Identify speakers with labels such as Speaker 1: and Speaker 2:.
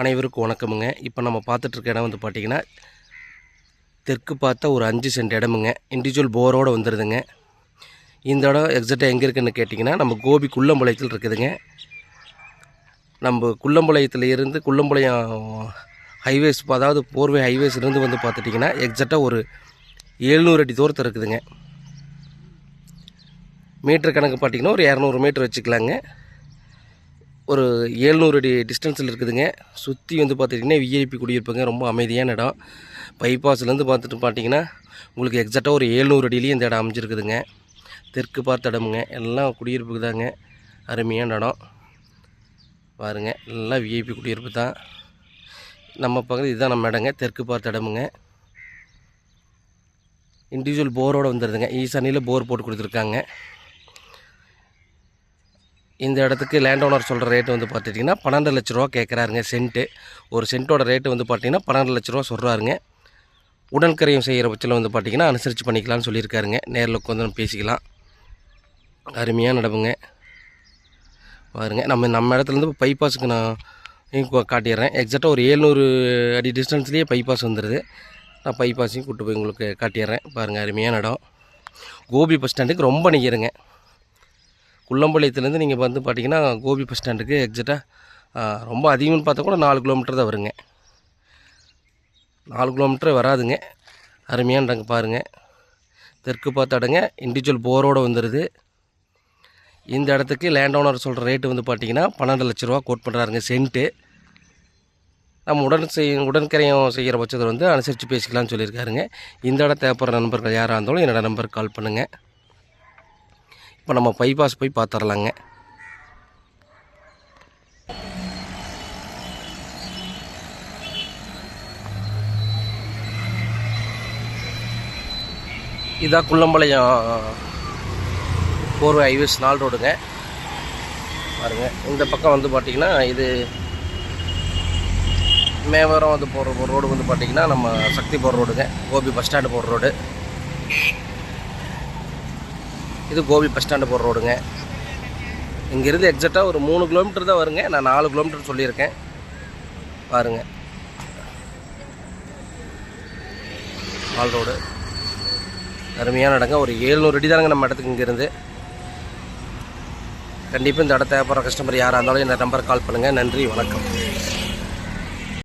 Speaker 1: அனைவருக்கும் வணக்கமுங்க. இப்போ நம்ம பார்த்துட்ருக்க இடம் வந்து பார்த்திங்கன்னா தெற்கு பார்த்தா ஒரு அஞ்சு சென்ட் இடமுங்க. இண்டிவிஜுவல் போரோடு வந்துடுதுங்க இந்த இடம் எக்ஸாக்டாக எங்கே இருக்குன்னு கேட்டிங்கன்னா நம்ம கோபி குள்ளம்பாளையத்தில் இருக்குதுங்க. நம்ம குள்ளம்பாளையத்தில் இருந்து குள்ளம்பாளையம் ஹைவேஸ் அதாவது போர்வே ஹைவேஸ்லேருந்து வந்து பார்த்துட்டிங்கன்னா எக்ஸாக்டாக ஒரு எழுநூறு அடி தூரத்தில் இருக்குதுங்க. மீட்டர் கணக்கு பார்த்தீங்கன்னா ஒரு இரநூறு மீட்டர் வச்சுக்கலாங்க. ஒரு ஏழ்நூறு அடி டிஸ்டன்ஸில் இருக்குதுங்க. சுற்றி வந்து பார்த்துட்டிங்கன்னா விஐபி குடியிருப்புங்க. ரொம்ப அமைதியான இடம். பைபாஸ்லேருந்து பார்த்துட்டு பார்த்தீங்கன்னா உங்களுக்கு எக்ஸாக்டாக ஒரு ஏழ்நூறு அடியிலையும் இந்த இடம் அமைஞ்சிருக்குதுங்க. தெற்கு பார்த்த இடமுங்க. எல்லாம் குடியிருப்புக்கு தாங்க. அருமையான இடம். பாருங்க எல்லாம் விஐபி குடியிருப்பு தான். நம்ம பக்கத்தில் இதுதான் நம்ம இடங்க. தெற்கு பார்த்த இடமுங்க. இண்டிவிஜுவல் போரோடு வந்துடுதுங்க ஈசானியில் போர் போட்டு கொடுத்துருக்காங்க. இந்த இடத்துக்கு லேண்ட் ஓனர் சொல்கிற ரேட்டு வந்து பார்த்துட்டிங்கன்னா பன்னெண்டு லட்ச ரூபா கேட்குறாருங்க சென்ட்டு ஒரு சென்ட்டோட ரேட்டு வந்து பார்த்தீங்கன்னா பன்னெண்டு லட்ச ரூபா சொல்கிறாருங்க உடன்கரையும் செய்கிற பட்சத்தில் வந்து பார்த்தீங்கன்னா அனுசரித்து பண்ணிக்கலாம்னு சொல்லியிருக்காருங்க. நேரில் உட்காந்து நம்ம பேசிக்கலாம். அருமையான நடப்புங்க. பாருங்க நம்ம நம்ம இடத்துலேருந்து பைபாஸுக்கு நான் காட்டிடுறேன். எக்ஸாக்டாக ஒரு ஏழ்நூறு அடி டிஸ்டன்ஸ்லேயே பைபாஸ் வந்துடுது நான் பைபாஸையும் கூப்பிட்டு போய் உங்களுக்கு காட்டிடுறேன். பாருங்கள் அருமையான இடம் கோபி பஸ் ஸ்டாண்டுக்கு ரொம்ப நிற்கிறேங்க குள்ளம்பாளையத்துலேருந்து நீங்கள் வந்து பார்த்தீங்கன்னா கோபி பஸ் ஸ்டாண்டுக்கு எக்ஸாக்டாக ரொம்ப அதிகம்னு பார்த்தா கூட நாலு கிலோமீட்டர் தான் வருங்க. நாலு கிலோமீட்டர் வராதுங்க. அருமையான பாருங்கள் தெற்கு பார்த்த இடங்க இண்டிவிஜுவல் போரோடு வந்துடுது இந்த இடத்துக்கு லேண்ட் ஓனர் சொல்கிற ரேட்டு வந்து பார்த்தீங்கன்னா பன்னெண்டு லட்ச ரூபா கோட் பண்ணுறாருங்க சென்ட்டு நம்ம உடன் செய் உடன்கரையும் செய்கிற பட்சத்தில் வந்து அனுசரித்து பேசிக்கலாம்னு சொல்லியிருக்காருங்க. இந்த இடம் தேவைப்படுற நண்பர்கள் யாராக இருந்தாலும் என்னோடய நம்பருக்கு கால் பண்ணுங்கள் இப்போ நம்ம பைபாஸ் போய் பார்த்துடலாங்க. இதான் குள்ளம்பாளையம் போர்வே ஹைவேஸ் நாள் ரோடுங்க. பாருங்க இந்த பக்கம் வந்து பார்த்திங்கன்னா இது மேவரம் வந்து போகிற ரோடு வந்து பார்த்திங்கன்னா நம்ம சக்தி போகிற ரோடுங்க. கோபி பஸ் ஸ்டாண்டு போகிற ரோடு. இது கோபி பஸ் ஸ்டாண்டு போகிற ரோடுங்க. இங்கேருந்து எக்ஸாக்டாக ஒரு மூணு கிலோமீட்டர் தான் வருங்க. நான் நாலு கிலோமீட்டர் சொல்லியிருக்கேன். பாருங்கள் பால் ரோடு. அருமையான இடங்க. ஒரு ஏழ்நூறு அடி தானங்க நம்ம இடத்துக்கு இங்கேருந்து. கண்டிப்பாக இந்த இடத்த தேவைப்படுற கஸ்டமர் யாராக இருந்தாலும் இந்த நம்பருக்கு கால் பண்ணுங்கள் நன்றி வணக்கம்.